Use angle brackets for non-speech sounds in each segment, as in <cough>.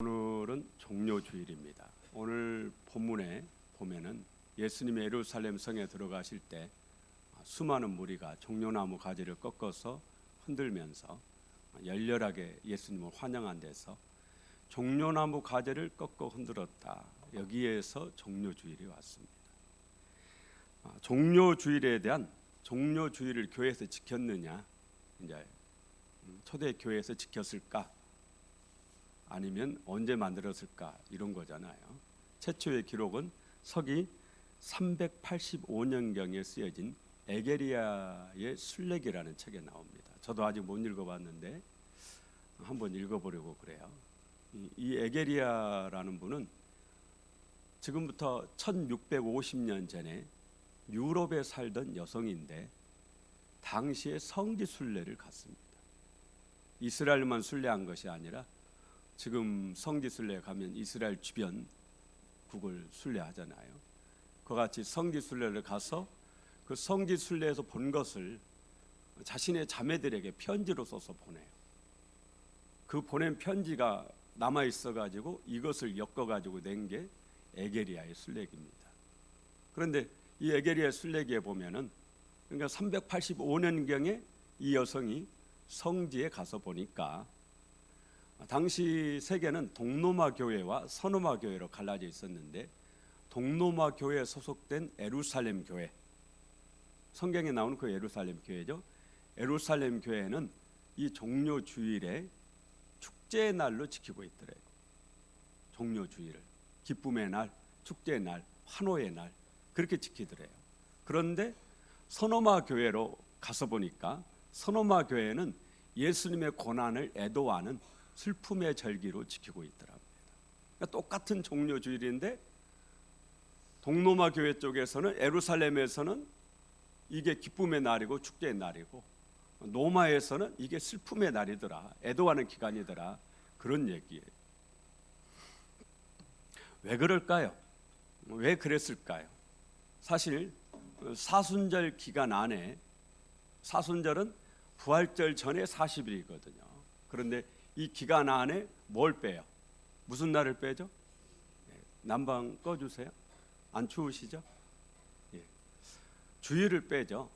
오늘은 종료주일입니다. 오늘 본문에 보면은 예수님이 예루살렘 성에 들어가실 때 수많은 무리가 종려나무 가지를 꺾어서 흔들면서 열렬하게 예수님을 환영한 데서 종려나무 가지를 꺾어 흔들었다. 여기에서 종료주일이 왔습니다. 아, 종료주일에 대한 종료주일을 교회에서 지켰느냐 이제 음, 초대 교회에서 지켰을까 아니면 언제 만들었을까 이런 거잖아요. 최초의 기록은 서기 385년경에 쓰여진 에게리아의 순례기라는 책에 나옵니다. 저도 아직 못 읽어봤는데 한번 읽어보려고 그래요. 이, 이 에게리아라는 분은 지금부터 1650년 전에 유럽에 살던 여성인데 당시에 성지 순례를 갔습니다. 이스라엘만 순례한 것이 아니라 지금 성지 순례 가면 이스라엘 주변 국을 순례하잖아요. 그같이 성지 순례를 가서 그 성지 순례에서 본 것을 자신의 자매들에게 편지로 써서 보내요. 그 보낸 편지가 남아 있어 가지고 이것을 엮어 가지고 낸 게 에게리아의 순례기입니다. 그런데 이 에게리아 순례기에 보면은 그러니까 385년 경에 이 여성이 성지에 가서 보니까 당시 세계는 동로마 교회와 서노마 교회로 갈라져 있었는데 동로마 교회에 소속된 에루살렘 교회 성경에 나오는 그 에루살렘 교회죠. 에루살렘 교회는 이 종료 주일에 축제의 날로 지키고 있더래요. 종료 주일을 기쁨의 날, 축제의 날, 환호의 날 그렇게 지키더래요. 그런데 서노마 교회로 가서 보니까 서노마 교회는 예수님의 고난을 애도하는 슬픔의 절기로 지키고 있더랍니다. 그러니까 똑같은 종료 주일인데 동로마 교회 쪽에서는 에루살렘에서는 이게 기쁨의 날이고 축제의 날이고 노마에서는 이게 슬픔의 날이더라 애도하는 기간이더라 그런 얘기예요. 왜 그럴까요? 왜 그랬을까요? 사실 사순절 기간 안에 사순절은 부활절 전에 40일이거든요. 그런데 이 기간 안에 뭘 빼요? 무슨 날을 빼죠? 예, 난방 꺼주세요. 안 추우시죠? 예. 주일을 빼죠.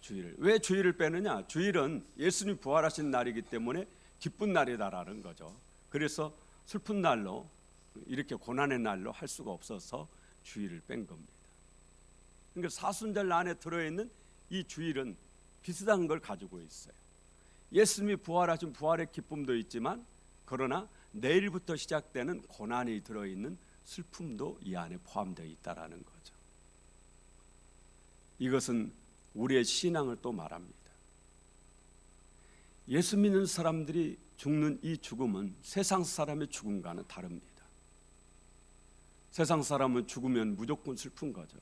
주일을 왜 주일을 빼느냐? 주일은 예수님 부활하신 날이기 때문에 기쁜 날이다라는 거죠. 그래서 슬픈 날로 이렇게 고난의 날로 할 수가 없어서 주일을 뺀 겁니다. 그러니까 사순절 안에 들어 있는 이 주일은 비슷한 걸 가지고 있어요. 예수님이 부활하신 부활의 기쁨도 있지만 그러나 내일부터 시작되는 고난이 들어 있는 슬픔도 이 안에 포함되어 있다라는 거죠. 이것은 우리의 신앙을 또 말합니다. 예수 믿는 사람들이 죽는 이 죽음은 세상 사람의 죽음과는 다릅니다. 세상 사람은 죽으면 무조건 슬픈 거죠.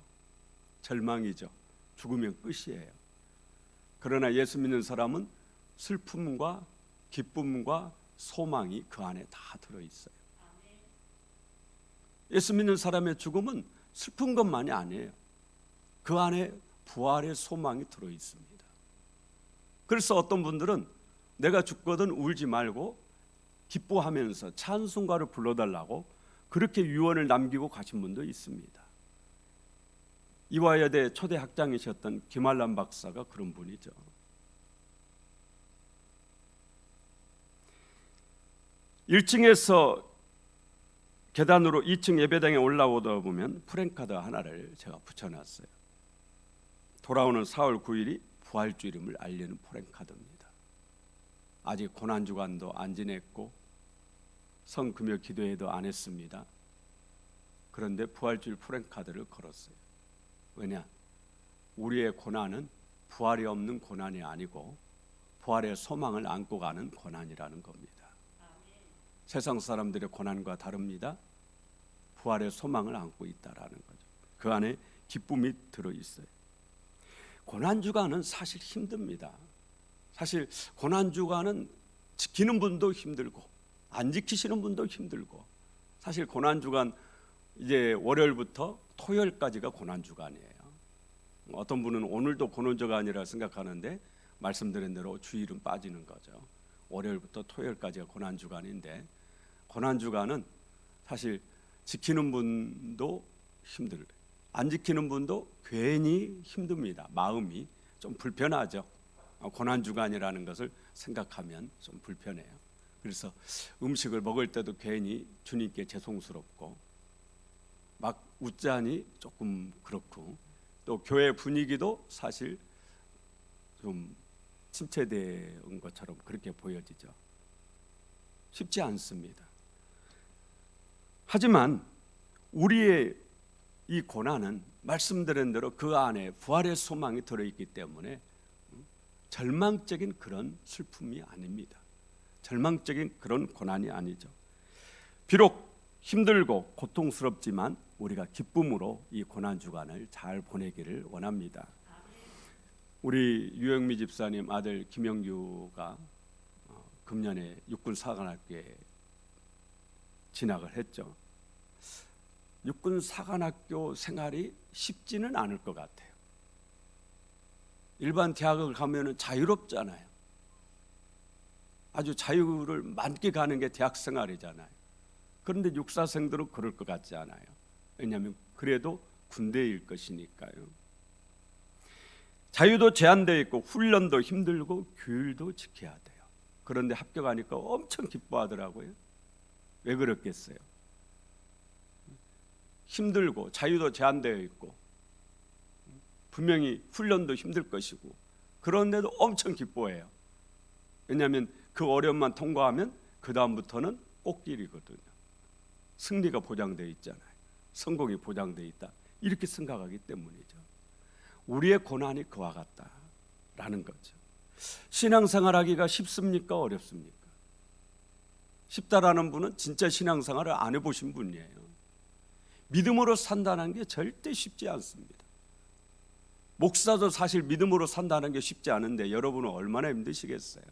절망이죠. 죽으면 끝이에요. 그러나 예수 믿는 사람은 슬픔과 기쁨과 소망이 그 안에 다 들어 있어요. 예수 믿는 사람의 죽음은 슬픈 것만이 아니에요. 그 안에 부활의 소망이 들어 있습니다. 그래서 어떤 분들은 내가 죽거든 울지 말고 기뻐하면서 찬송가를 불러달라고 그렇게 유언을 남기고 가신 분도 있습니다. 이화여대 초대 학장이셨던 김한란 박사가 그런 분이죠. (1층에서) 계단으로 2층 예배당에 올라오다 보면 프랭카드 하나를 제가 붙여놨어요. 돌아오는 4월 9일이 부활주일임을 알리는 프랭카드입니다. 아직 고난 주간도 안 지냈고 성금요 기도회도 안 했습니다. 그런데 부활주일 프랭카드를 걸었어요. 왜냐? 우리의 고난은 부활이 없는 고난이 아니고 부활의 소망을 안고 가는 고난이라는 겁니다. 세상 사람들의 고난과 다릅니다. 부활의 소망을 안고 있다라는 거죠. 그 안에 기쁨이 들어 있어요. 고난 주간은 사실 힘듭니다. 사실 고난 주간은 지키는 분도 힘들고 안 지키시는 분도 힘들고 사실 고난 주간 이제 월요일부터 토요일까지가 고난 주간이에요. 어떤 분은 오늘도 고난 주간이라 생각하는데 말씀드린 대로 주일은 빠지는 거죠. 월요일부터 토요일까지가 고난 주간인데 고난 주간은 사실 지키는 분도 힘들, 안 지키는 분도 괜히 힘듭니다. 마음이 좀 불편하죠. 어, 고난 주간이라는 것을 생각하면 좀 불편해요. 그래서 음식을 먹을 때도 괜히 주님께 죄송스럽고 막 웃자니 조금 그렇고 또 교회 분위기도 사실 좀 침체된 것처럼 그렇게 보여지죠. 쉽지 않습니다. 하지만 우리의 이 고난은 말씀드린 대로 그 안에 부활의 소망이 들어있기 때문에 절망적인 그런 슬픔이 아닙니다. 절망적인 그런 고난이 아니죠. 비록 힘들고 고통스럽지만 우리가 기쁨으로 이 고난 주간을 잘 보내기를 원합니다. 우리 유영미 집사님 아들 김영규가 어, 금년에 육군 사관학교에 진학을 했죠. 육군 사관학교 생활이 쉽지는 않을 것 같아요. 일반 대학을 가면은 자유롭잖아요. 아주 자유를 만끽하는 게 대학 생활이잖아요. 그런데 육사생들은 그럴 것 같지 않아요. 왜냐하면 그래도 군대일 것이니까요. 자유도 제한되어 있고 훈련도 힘들고 규율도 지켜야 돼요. 그런데 합격하니까 엄청 기뻐하더라고요. 왜 그렇겠어요? 힘들고 자유도 제한되어 있고 분명히 훈련도 힘들 것이고 그런데도 엄청 기뻐해요. 왜냐하면 그 어려움만 통과하면 그 다음부터는 꽃길이거든요. 승리가 보장되어 있잖아요. 성공이 보장되어 있다. 이렇게 생각하기 때문이죠. 우리의 고난이 그와 같다라는 거죠. 신앙생활하기가 쉽습니까? 어렵습니까? 쉽다라는 분은 진짜 신앙생활을 안 해보신 분이에요. 믿음으로 산다는 게 절대 쉽지 않습니다. 목사도 사실 믿음으로 산다는 게 쉽지 않은데 여러분은 얼마나 힘드시겠어요?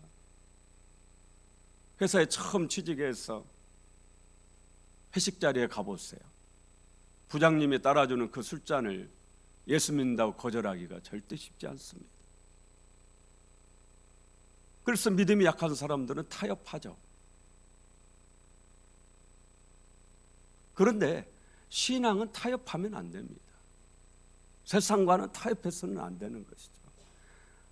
회사에 처음 취직해서 회식 자리에 가보세요. 부장님이 따라주는 그 술잔을 예수 믿는다고 거절하기가 절대 쉽지 않습니다. 그래서 믿음이 약한 사람들은 타협하죠. 그런데 신앙은 타협하면 안 됩니다. 세상과는 타협해서는 안 되는 것이죠.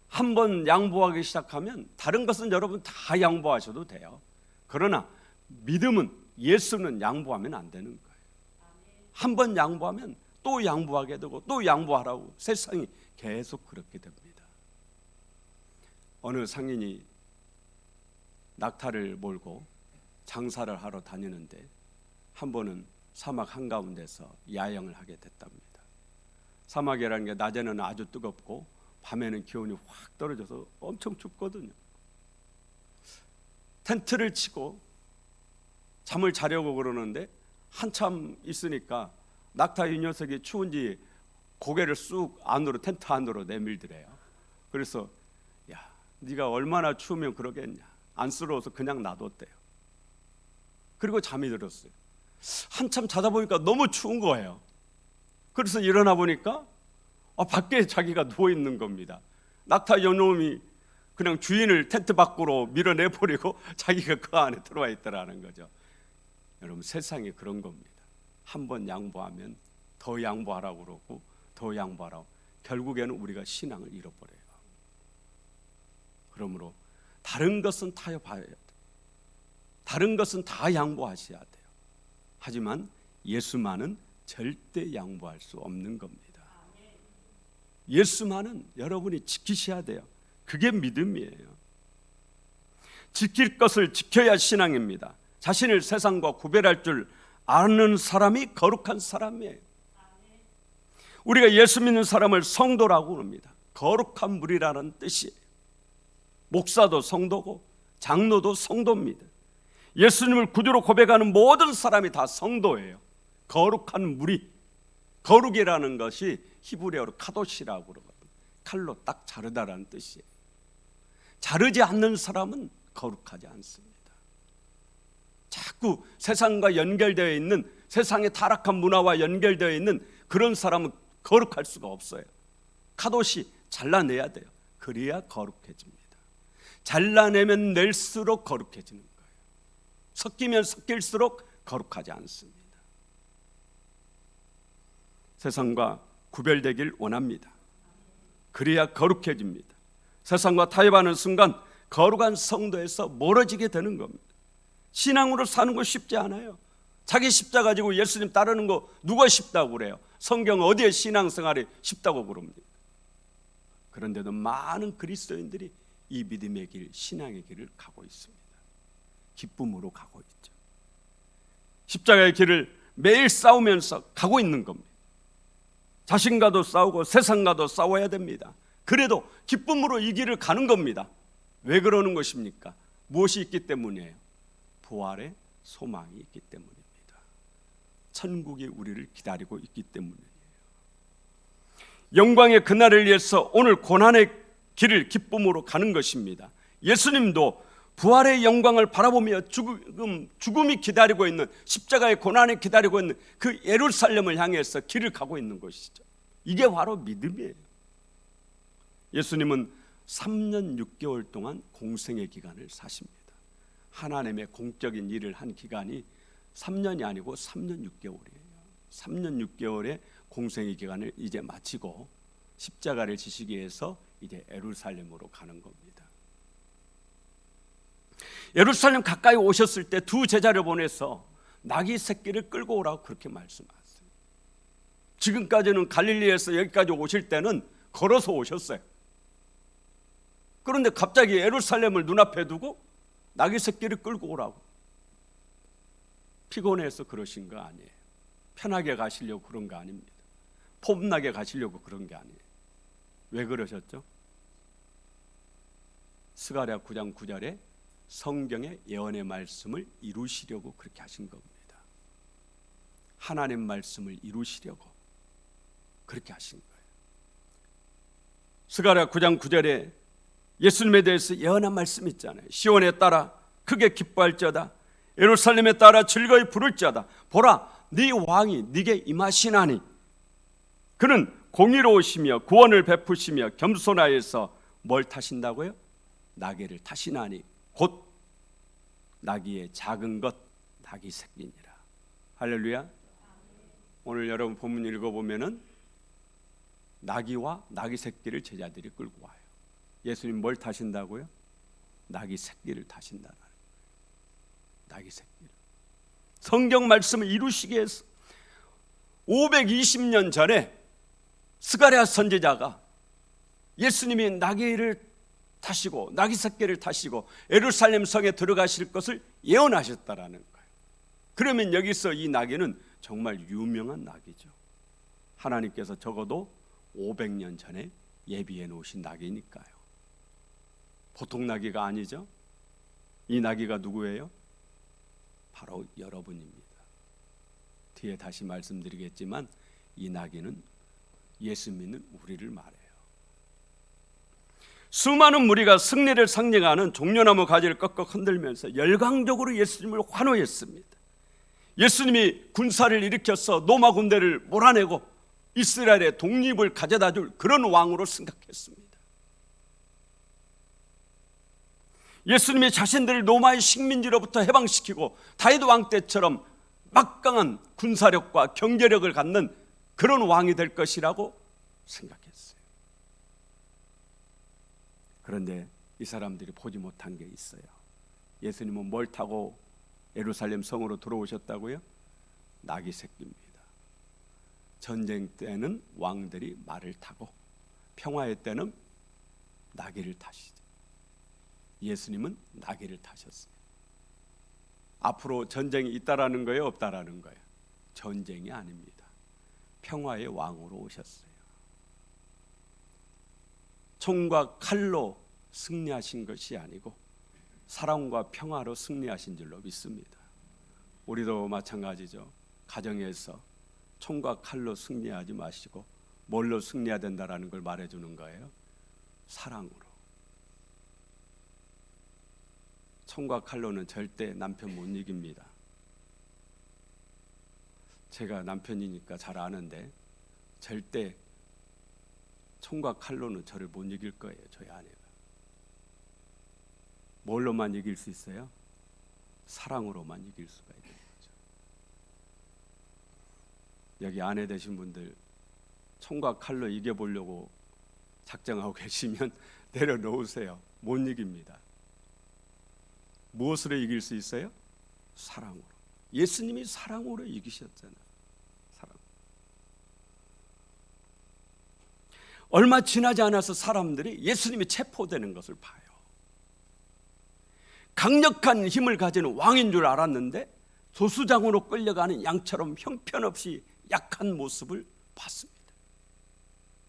한 번 양보하기 시작하면 다른 것은 여러분 다 양보하셔도 돼요. 그러나 믿음은 예수는 양보하면 안 되는 거예요. 한 번 양보하면 또 양보하게 되고 또 양보하라고 세상이 계속 그렇게 됩니다. 어느 상인이 낙타를 몰고 장사를 하러 다니는데 한 번은 사막 한가운데서 야영을 하게 됐답니다. 사막이라는 게 낮에는 아주 뜨겁고 밤에는 기온이 확 떨어져서 엄청 춥거든요. 텐트를 치고 잠을 자려고 그러는데 한참 있으니까 낙타 이 녀석이 추운지 고개를 쑥 안으로 텐트 안으로 내밀더래요. 그래서 야, 네가 얼마나 추우면 그러겠냐. 안쓰러워서 그냥 놔뒀대요. 그리고 잠이 들었어요. 한참 자다 보니까 너무 추운 거예요. 그래서 일어나 보니까 아, 밖에 자기가 누워 있는 겁니다. 낙타 연놈이 그냥 주인을 텐트 밖으로 밀어내 버리고 <laughs> 자기가 그 안에 들어와 있더라는 거죠. 여러분 세상에 그런 겁니다. 한 번 양보하면 더 양보하라고 그러고 더 양보하라고 결국에는 우리가 신앙을 잃어버려요. 그러므로 다른 것은 타협해야 돼요. 다른 것은 다 양보하셔야 돼요. 하지만 예수만은 절대 양보할 수 없는 겁니다. 예수만은 여러분이 지키셔야 돼요. 그게 믿음이에요. 지킬 것을 지켜야 신앙입니다. 자신을 세상과 구별할 줄 아는 사람이 거룩한 사람이에요. 우리가 예수 믿는 사람을 성도라고 합니다. 거룩한 물이라는 뜻이에요. 목사도 성도고 장로도 성도입니다. 예수님을 구주로 고백하는 모든 사람이 다 성도예요. 거룩한 물이 거룩이라는 것이 히브리어로 카도시라고 그러거든요. 칼로 딱 자르다라는 뜻이에요. 자르지 않는 사람은 거룩하지 않습니다. 자꾸 세상과 연결되어 있는 세상의 타락한 문화와 연결되어 있는 그런 사람은 거룩할 수가 없어요. 카도시 잘라내야 돼요. 그래야 거룩해집니다. 잘라내면 낼수록 거룩해지는 거예요. 섞이면 섞일수록 거룩하지 않습니다. 세상과 구별되길 원합니다. 그래야 거룩해집니다. 세상과 타협하는 순간 거룩한 성도에서 멀어지게 되는 겁니다. 신앙으로 사는 거 쉽지 않아요. 자기 십자 가지고 예수님 따르는 거 누가 쉽다고 그래요? 성경 어디에 신앙생활이 쉽다고 그럽니까? 그런데도 많은 그리스도인들이 이 믿음의 길, 신앙의 길을 가고 있습니다. 기쁨으로 가고 있죠. 십자가의 길을 매일 싸우면서 가고 있는 겁니다. 자신과도 싸우고 세상과도 싸워야 됩니다. 그래도 기쁨으로 이 길을 가는 겁니다. 왜 그러는 것입니까? 무엇이 있기 때문이에요? 부활의 소망이 있기 때문입니다. 천국이 우리를 기다리고 있기 때문이에요. 영광의 그날을 위해서 오늘 고난의 길을 기쁨으로 가는 것입니다. 예수님도 부활의 영광을 바라보며 죽음, 죽음이 기다리고 있는 십자가의 고난이 기다리고 있는 그 예루살렘을 향해서 길을 가고 있는 것이죠. 이게 바로 믿음이에요. 예수님은 3년 6개월 동안 공생의 기간을 사십니다. 하나님의 공적인 일을 한 기간이 3년이 아니고 3년 6개월이에요. 3년 6개월의 공생의 기간을 이제 마치고 십자가를 지시기 위해서 이제 에루살렘으로 가는 겁니다. 예루살렘 가까이 오셨을 때 두 제자를 보내서 나귀 새끼를 끌고 오라고 그렇게 말씀하셨어요. 지금까지는 갈릴리에서 여기까지 오실 때는 걸어서 오셨어요. 그런데 갑자기 예루살렘을 눈앞에 두고 나귀 새끼를 끌고 오라고. 피곤해서 그러신 거 아니에요. 편하게 가시려고 그런 거 아닙니다. 폼나게 가시려고 그런 게 아니에요. 왜 그러셨죠? 스가랴 9장 9절에 성경의 예언의 말씀을 이루시려고 그렇게 하신 겁니다. 하나님 말씀을 이루시려고 그렇게 하신 거예요. 스가랴 9장 9절에 예수님에 대해서 예언한 말씀 있잖아요. 시온에 따라 크게 기뻐할지어다. 예루살렘에 따라 즐거이 부를지어다. 보라, 네 왕이 네게 임하시나니 그는 공의로우시며 구원을 베푸시며 겸손하여서 뭘 타신다고요? 나귀를 타시나니 곧 나귀의 작은 것 나귀 새끼니라. 할렐루야. 오늘 여러분 본문 읽어보면은 나귀와 나귀 새끼를 제자들이 끌고 와요. 예수님 뭘 타신다고요? 나귀 새끼를 타신다는. 나귀 새끼를. 성경 말씀을 이루시기 위해서 520년 전에 스가랴 선지자가 예수님이 나귀를 타시고 나귀 새끼를 타시고 예루살렘 성에 들어가실 것을 예언하셨다라는 거예요. 그러면 여기서 이 나귀는 정말 유명한 나귀죠. 하나님께서 적어도 500년 전에 예비해 놓으신 나귀니까요. 보통 나귀가 아니죠. 이 나귀가 누구예요? 바로 여러분입니다. 뒤에 다시 말씀드리겠지만 이 나귀는 예수 믿는 우리를 말해요. 수많은 무리가 승리를 상징하는 종려나무 가지를 꺾어 흔들면서 열광적으로 예수님을 환호했습니다. 예수님이 군사를 일으켜서 로마 군대를 몰아내고 이스라엘의 독립을 가져다 줄 그런 왕으로 생각했습니다. 예수님이 자신들을 로마의 식민지로부터 해방시키고 다윗 왕 때처럼 막강한 군사력과 경제력을 갖는 그런 왕이 될 것이라고 생각했어요. 그런데 이 사람들이 보지 못한 게 있어요. 예수님은 뭘 타고 예루살렘 성으로 들어오셨다고요? 나귀 새끼입니다. 전쟁 때는 왕들이 말을 타고 평화의 때는 나귀를 타시죠. 예수님은 나귀를 타셨어요. 앞으로 전쟁이 있다라는 거예요, 없다라는 거예요? 전쟁이 아닙니다. 평화의 왕으로 오셨어요. 총과 칼로 승리하신 것이 아니고 사랑과 평화로 승리하신 줄로 믿습니다. 우리도 마찬가지죠. 가정에서 총과 칼로 승리하지 마시고 뭘로 승리해야 된다라는 걸 말해주는 거예요. 사랑으로. 총과 칼로는 절대 남편 못 이깁니다. 제가 남편이니까 잘 아는데 절대 총과 칼로는 저를 못 이길 거예요. 저희 아내가. 뭘로만 이길 수 있어요? 사랑으로만 이길 수가 있는 거죠. 여기 아내 되신 분들 총과 칼로 이겨보려고 작정하고 <laughs> 계시면 내려놓으세요. 못 이깁니다. 무엇으로 이길 수 있어요? 사랑으로. 예수님이 사랑으로 이기셨잖아요. 사랑. 얼마 지나지 않아서 사람들이 예수님이 체포되는 것을 봐요. 강력한 힘을 가진 왕인 줄 알았는데 조수장으로 끌려가는 양처럼 형편없이 약한 모습을 봤습니다.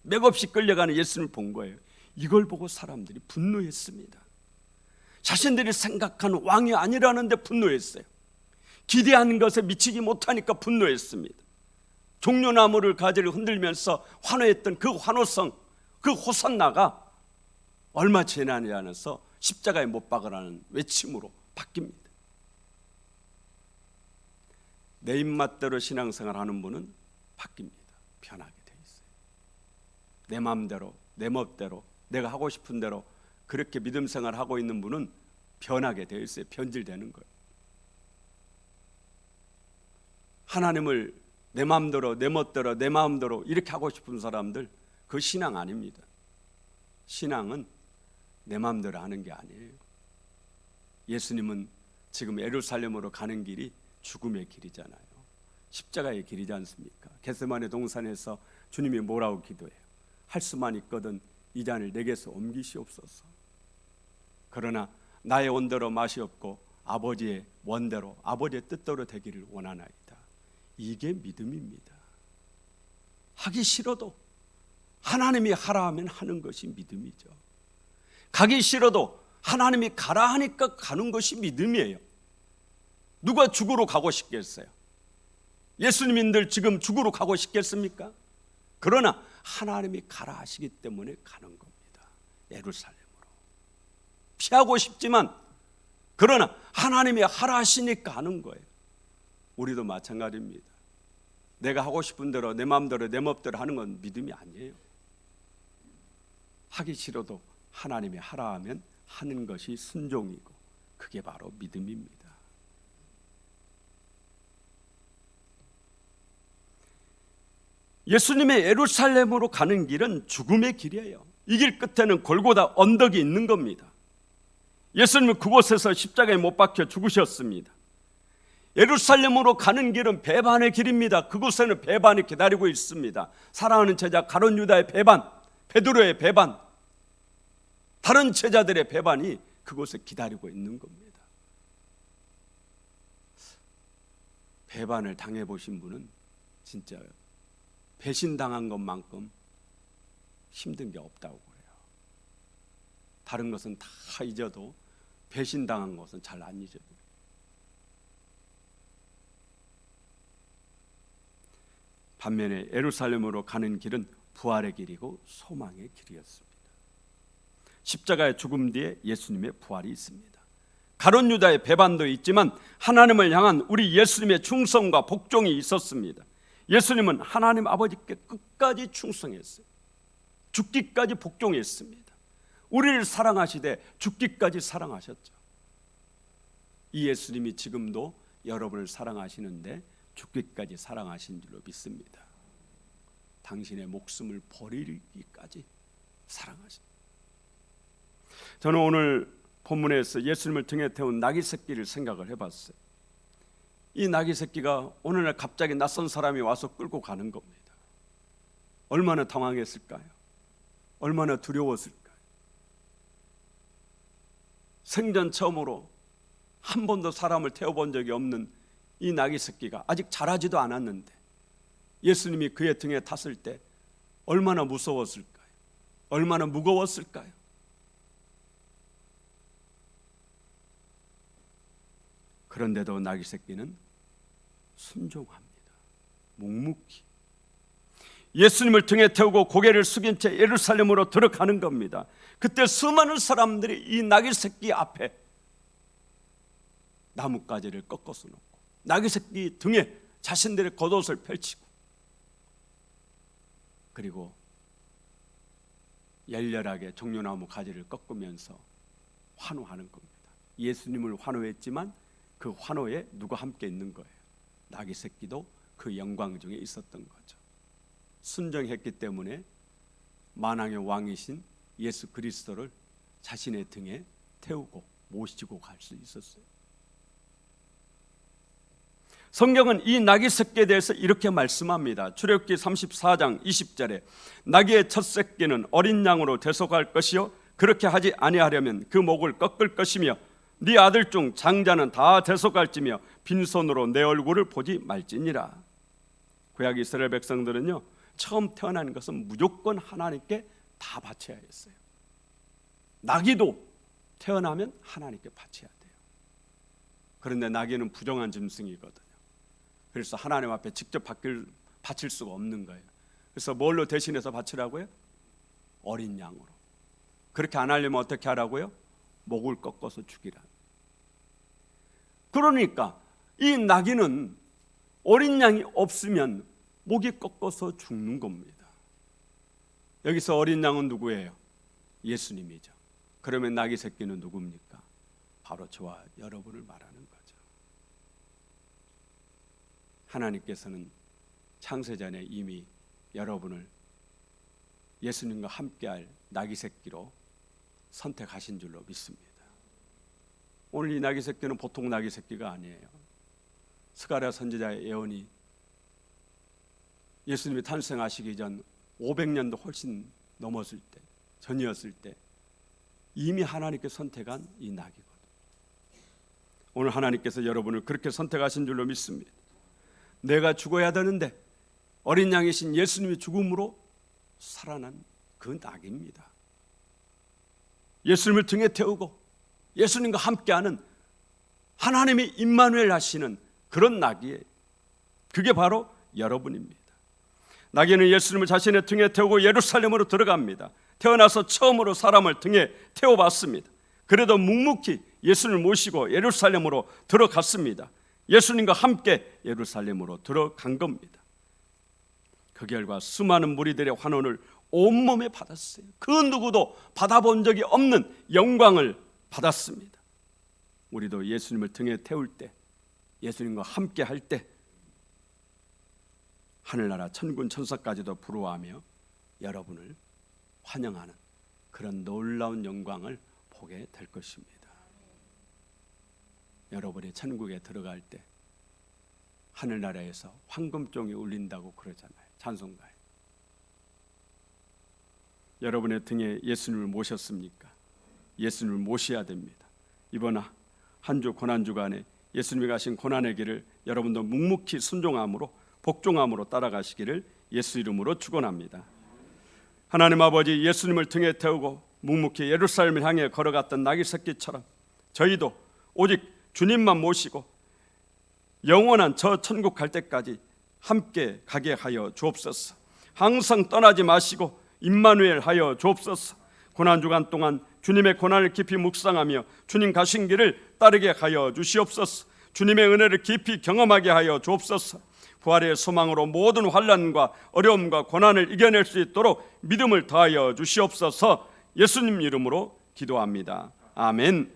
맥없이 끌려가는 예수님을 본 거예요. 이걸 보고 사람들이 분노했습니다. 자신들이 생각하는 왕이 아니라는데 분노했어요. 기대한 것에 미치지 못하니까 분노했습니다. 종려나무를 가지를 흔들면서 환호했던 그 환호성, 그 호산나가 얼마 지나지 않아서 십자가에 못 박으라는 외침으로 바뀝니다. 내 입맛대로 신앙생활 하는 분은 바뀝니다. 편하게 돼 있어요. 내 마음대로, 내 멋대로, 내가 하고 싶은 대로 그렇게 믿음 생활 하고 있는 분은 변하게 돼 있어요. 변질되는 거예요. 하나님을 내 마음대로, 내 멋대로, 내 마음대로 이렇게 하고 싶은 사람들 그 신앙 아닙니다. 신앙은 내 마음대로 하는 게 아니에요. 예수님은 지금 에루살렘으로 가는 길이 죽음의 길이잖아요. 십자가의 길이지 않습니까? 겟세마네 동산에서 주님이 뭐라고 기도해요? 할 수만 있거든 이 잔을 내게서 옮기시옵소서. 그러나 나의 원대로 맛이 없고 아버지의 원대로 아버지의 뜻대로 되기를 원하나이다. 이게 믿음입니다. 하기 싫어도 하나님이 하라 하면 하는 것이 믿음이죠. 가기 싫어도 하나님이 가라 하니까 가는 것이 믿음이에요. 누가 죽으러 가고 싶겠어요? 예수님인들 지금 죽으러 가고 싶겠습니까? 그러나 하나님이 가라 하시기 때문에 가는 겁니다. 예루살렘으로. 피하고 싶지만 그러나 하나님이 하라 하시니까 하는 거예요. 우리도 마찬가지입니다. 내가 하고 싶은 대로 내 마음대로 내 멋대로 하는 건 믿음이 아니에요. 하기 싫어도 하나님이 하라 하면 하는 것이 순종이고 그게 바로 믿음입니다. 예수님의 예루살렘으로 가는 길은 죽음의 길이에요. 이 길 끝에는 골고다 언덕이 있는 겁니다. 예수님은 그곳에서 십자가에 못 박혀 죽으셨습니다. 예루살렘으로 가는 길은 배반의 길입니다. 그곳에는 배반이 기다리고 있습니다. 사랑하는 제자 가론 유다의 배반, 베드로의 배반, 다른 제자들의 배반이 그곳에 기다리고 있는 겁니다. 배반을 당해 보신 분은 진짜 배신당한 것만큼 힘든 게 없다고. 다른 것은 다 잊어도 배신당한 것은 잘 안 잊어요. 반면에 예루살렘으로 가는 길은 부활의 길이고 소망의 길이었습니다. 십자가의 죽음 뒤에 예수님의 부활이 있습니다. 가론 유다의 배반도 있지만 하나님을 향한 우리 예수님의 충성과 복종이 있었습니다. 예수님은 하나님 아버지께 끝까지 충성했어요. 죽기까지 복종했습니다. 우리를 사랑하시되 죽기까지 사랑하셨죠. 이 예수님이 지금도 여러분을 사랑하시는데 죽기까지 사랑하신 줄로 믿습니다. 당신의 목숨을 버리기까지 사랑하십니다. 저는 오늘 본문에서 예수님을 등에 태운 나귀 새끼를 생각을 해봤어요. 이 나귀 새끼가 오늘날 갑자기 낯선 사람이 와서 끌고 가는 겁니다. 얼마나 당황했을까요? 얼마나 두려웠을까요? 생전 처음으로 한 번도 사람을 태워본 적이 없는 이 나귀 새끼가 아직 자라지도 않았는데 예수님이 그의 등에 탔을 때 얼마나 무서웠을까요? 얼마나 무거웠을까요? 그런데도 나귀 새끼는 순종합니다. 묵묵히 예수님을 등에 태우고 고개를 숙인 채 예루살렘으로 들어가는 겁니다. 그때 수많은 사람들이 이 나귀 새끼 앞에 나뭇가지를 꺾어서 놓고 나귀 새끼 등에 자신들의 겉옷을 펼치고 그리고 열렬하게 종려나무 가지를 꺾으면서 환호하는 겁니다. 예수님을 환호했지만 그 환호에 누가 함께 있는 거예요. 나귀 새끼도 그 영광 중에 있었던 거죠. 순정했기 때문에 만왕의 왕이신 예수 그리스도를 자신의 등에 태우고 모시고 갈 수 있었어요. 성경은 이 나귀 새끼에 대해서 이렇게 말씀합니다. 출애굽기 34장 20절에 나귀의 첫 새끼는 어린 양으로 대속할 것이요 그렇게 하지 아니하려면 그 목을 꺾을 것이며 네 아들 중 장자는 다 대속할지며 빈손으로 내 얼굴을 보지 말지니라. 구약 이스라엘 백성들은요 처음 태어난 것은 무조건 하나님께 다 바쳐야 했어요. 나귀도 태어나면 하나님께 바쳐야 돼요. 그런데 나귀는 부정한 짐승이거든요. 그래서 하나님 앞에 직접 바뀔, 바칠 수가 없는 거예요. 그래서 뭘로 대신해서 바치라고요? 어린 양으로. 그렇게 안 하려면 어떻게 하라고요? 목을 꺾어서 죽이라. 그러니까 이 나귀는 어린 양이 없으면 목이 꺾어서 죽는 겁니다. 여기서 어린 양은 누구예요? 예수님이죠. 그러면 나귀 새끼는 누굽니까? 바로 저와 여러분을 말하는 거죠. 하나님께서는 창세전에 이미 여러분을 예수님과 함께할 나귀 새끼로 선택하신 줄로 믿습니다. 오늘 이 나귀 새끼는 보통 나귀 새끼가 아니에요. 스가랴 선지자의 예언이 예수님이 탄생하시기 전 500년도 훨씬 넘었을 때 전이었을 때 이미 하나님께 선택한 이 나귀거든. 오늘 하나님께서 여러분을 그렇게 선택하신 줄로 믿습니다. 내가 죽어야 되는데 어린 양이신 예수님의 죽음으로 살아난 그 낙입니다. 예수님을 등에 태우고 예수님과 함께하는 하나님의 임마누엘 하시는 그런 낙이에요. 그게 바로 여러분입니다. 낙이는 예수님을 자신의 등에 태우고 예루살렘으로 들어갑니다. 태어나서 처음으로 사람을 등에 태워봤습니다. 그래도 묵묵히 예수님을 모시고 예루살렘으로 들어갔습니다. 예수님과 함께 예루살렘으로 들어간 겁니다. 그 결과 수많은 무리들의 환원을 온몸에 받았어요. 그 누구도 받아본 적이 없는 영광을 받았습니다. 우리도 예수님을 등에 태울 때, 예수님과 함께 할 때, 하늘나라 천군 천사까지도 부러워하며 여러분을 환영하는 그런 놀라운 영광을 보게 될 것입니다. 여러분이 천국에 들어갈 때 하늘나라에서 황금종이 울린다고 그러잖아요. 찬송가에. 여러분의 등에 예수님을 모셨습니까? 예수님을 모셔야 됩니다. 이번 한 주 고난 주간에 예수님이 가신 고난의 길을 여러분도 묵묵히 순종함으로 복종함으로 따라가시기를 예수 이름으로 축원합니다. 하나님 아버지 예수님을 등에 태우고 묵묵히 예루살렘을 향해 걸어갔던 나귀 새끼처럼 저희도 오직 주님만 모시고 영원한 저 천국 갈 때까지 함께 가게 하여 주옵소서. 항상 떠나지 마시고 임마누엘 하여 주옵소서. 고난 주간 동안 주님의 고난을 깊이 묵상하며 주님 가신 길을 따르게 하여 주시옵소서. 주님의 은혜를 깊이 경험하게 하여 주옵소서. 부활의 소망으로 모든 환란과 어려움과 고난을 이겨낼 수 있도록 믿음을 다하여 주시옵소서. 예수님 이름으로 기도합니다. 아멘.